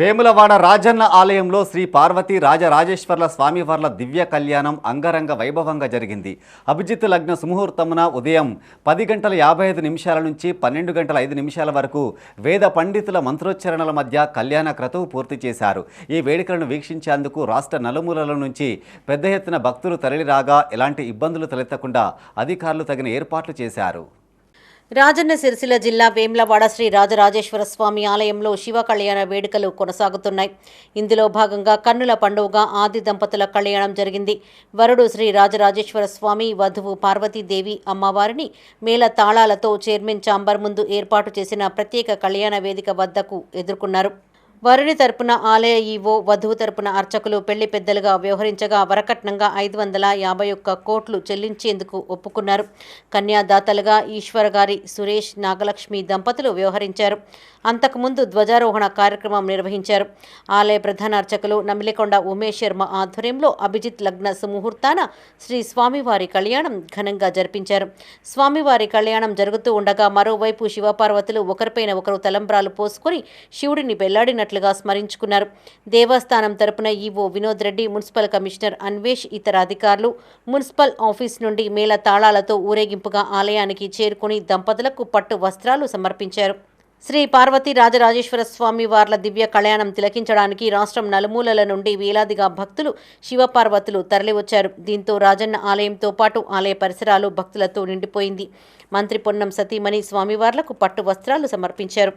వేములవాడ రాజన్న ఆలయంలో శ్రీ పార్వతీ రాజరాజేశ్వర్ల స్వామివార్ల దివ్య కళ్యాణం అంగరంగ వైభవంగా జరిగింది. అభిజిత్ లగ్న సుముహూర్తమున ఉదయం పది గంటల యాభై ఐదు నిమిషాల నుంచి పన్నెండు గంటల ఐదు నిమిషాల వరకు వేద పండితుల మంత్రోచ్చరణల మధ్య కళ్యాణ క్రతువు పూర్తి చేశారు. ఈ వేడుకలను వీక్షించేందుకు రాష్ట్ర నలుమూలల నుంచి పెద్ద ఎత్తున భక్తులు తరలిరాగా ఎలాంటి ఇబ్బందులు తలెత్తకుండా అధికారులు తగిన ఏర్పాట్లు చేశారు. రాజన్న సిరిసిల్ల జిల్లా వేమ్లవాడ శ్రీ రాజరాజేశ్వర స్వామి ఆలయంలో శివ కళ్యాణ వేడుకలు కొనసాగుతున్నాయి. ఇందులో భాగంగా కన్నుల పండుగగా ఆది దంపతుల కళ్యాణం జరిగింది. వరుడు శ్రీ రాజరాజేశ్వర స్వామి వధువు పార్వతీదేవి అమ్మవారిని మేళ తాళాలతో చైర్మన్ చాంబర్ ముందు ఏర్పాటు చేసిన ప్రత్యేక కళ్యాణ వేదిక వద్దకు ఎదుర్కొన్నారు. వరుని తరపున ఆలయ ఈవో వధువు తరపున అర్చకులు పెళ్ళి పెద్దలుగా వ్యవహరించగా వరకట్నంగా ఐదు వందల యాభై ఒక్క కోట్లు చెల్లించేందుకు ఒప్పుకున్నారు. కన్యాదాతలుగా ఈశ్వర గారి సురేష్ నాగలక్ష్మి దంపతులు వ్యవహరించారు. అంతకుముందు ధ్వజారోహణ కార్యక్రమం నిర్వహించారు. ఆలయ ప్రధాన అర్చకులు నమిలికొండ ఉమేష్ శర్మ ఆధ్వర్యంలో అభిజిత్ లగ్న సుముహూర్తాన శ్రీ స్వామివారి కళ్యాణం ఘనంగా జరిపించారు. స్వామివారి కళ్యాణం జరుగుతూ ఉండగా మరోవైపు శివపార్వతులు ఒకరిపైన ఒకరు తలంబ్రాలు పోసుకొని శివుడిని చేసినట్లుగా స్మరించుకున్నారు. దేవస్థానం తరపున EO Vinod Reddy municipal commissioner Anvesh ఇతర అధికారులు మున్సిపల్ ఆఫీస్ నుండి మేళ తాళాలతో ఊరేగింపుగా ఆలయానికి చేరుకుని దంపతులకు పట్టు వస్త్రాలు సమర్పించారు. శ్రీ పార్వతీ రాజరాజేశ్వర స్వామి వార్ల దివ్య కళ్యాణం తిలకించడానికి రాష్ట్రం నలుమూలల నుండి వేలాదిగా భక్తులు శివపార్వతులు తరలివచ్చారు. దీంతో రాజన్న ఆలయంతో పాటు ఆలయ పరిసరాలు భక్తులతో నిండిపోయింది. మంత్రి పొన్నం సతీమణి స్వామివార్లకు పట్టు వస్త్రాలు సమర్పించారు.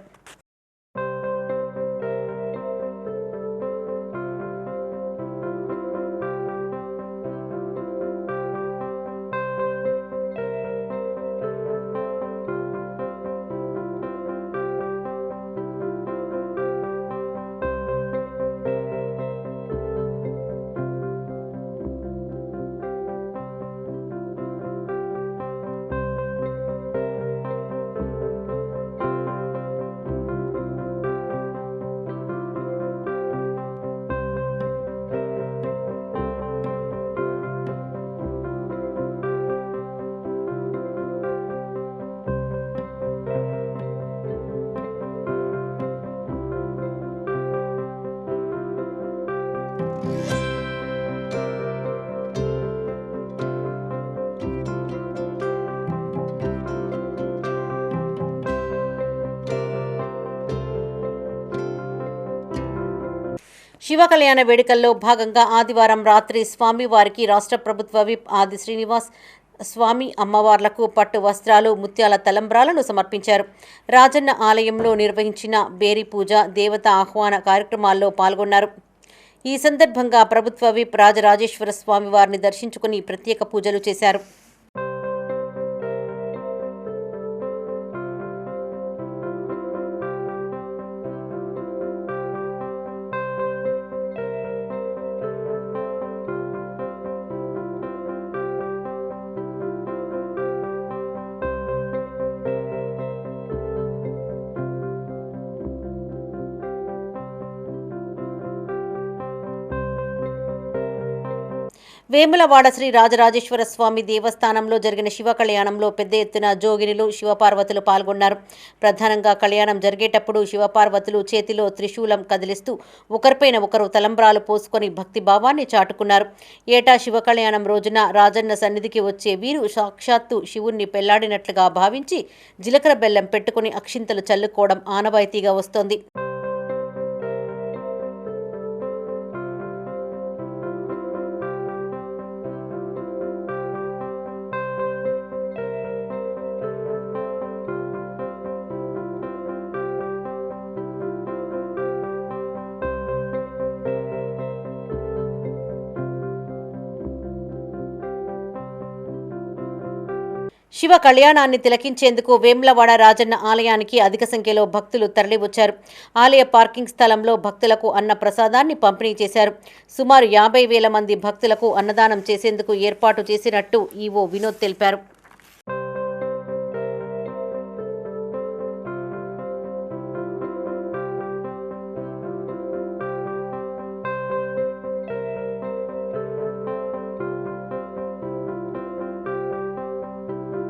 శివ కళ్యాణ వేడుకల్లో భాగంగా ఆదివారం రాత్రి స్వామివారికి రాష్ట్ర ప్రభుత్వ విప్ ఆది శ్రీనివాస్ స్వామి అమ్మవార్లకు పట్టు వస్త్రాలు ముత్యాల తలంబ్రాలను సమర్పించారు. రాజన్న ఆలయంలో నిర్వహించిన బేరి పూజ దేవత ఆహ్వాన కార్యక్రమాల్లో పాల్గొన్నారు. ఈ సందర్భంగా ప్రభుత్వ విప్ రాజరాజేశ్వర స్వామి వారిని దర్శించుకుని ప్రత్యేక పూజలు చేశారు. వేములవాడ శ్రీ రాజరాజేశ్వర స్వామి దేవస్థానంలో జరిగిన శివ కళ్యాణంలో పెద్ద ఎత్తున జోగినిలు శివపార్వతులు పాల్గొన్నారు. ప్రధానంగా కళ్యాణం జరిగేటప్పుడు శివపార్వతులు చేతిలో త్రిశూలం కదిలిస్తూ ఒకరిపైన ఒకరు తలంబ్రాలు పోసుకొని భక్తి భావాన్ని చాటుకున్నారు. ఏటా శివ కళ్యాణం రోజున రాజన్న సన్నిధికి వచ్చే వీరు సాక్షాత్తు శివుణ్ణి పెళ్ళాడినట్లుగా భావించి జీలకర్ర బెల్లం పెట్టుకుని అక్షింతలు చల్లుకోవడం ఆనవాయితీగా వస్తోంది. శివ కళ్యాణాన్ని తిలకించేందుకు వేములవాడ రాజన్న ఆలయానికి అధిక సంఖ్యలో భక్తులు తరలివచ్చారు. ఆలయ పార్కింగ్ స్థలంలో భక్తులకు అన్న ప్రసాదాన్ని పంపిణీ చేశారు. సుమారు యాభై వేల మంది భక్తులకు అన్నదానం చేసేందుకు ఏర్పాటు చేసినట్టు ఈవో వినోద్ తెలిపారు.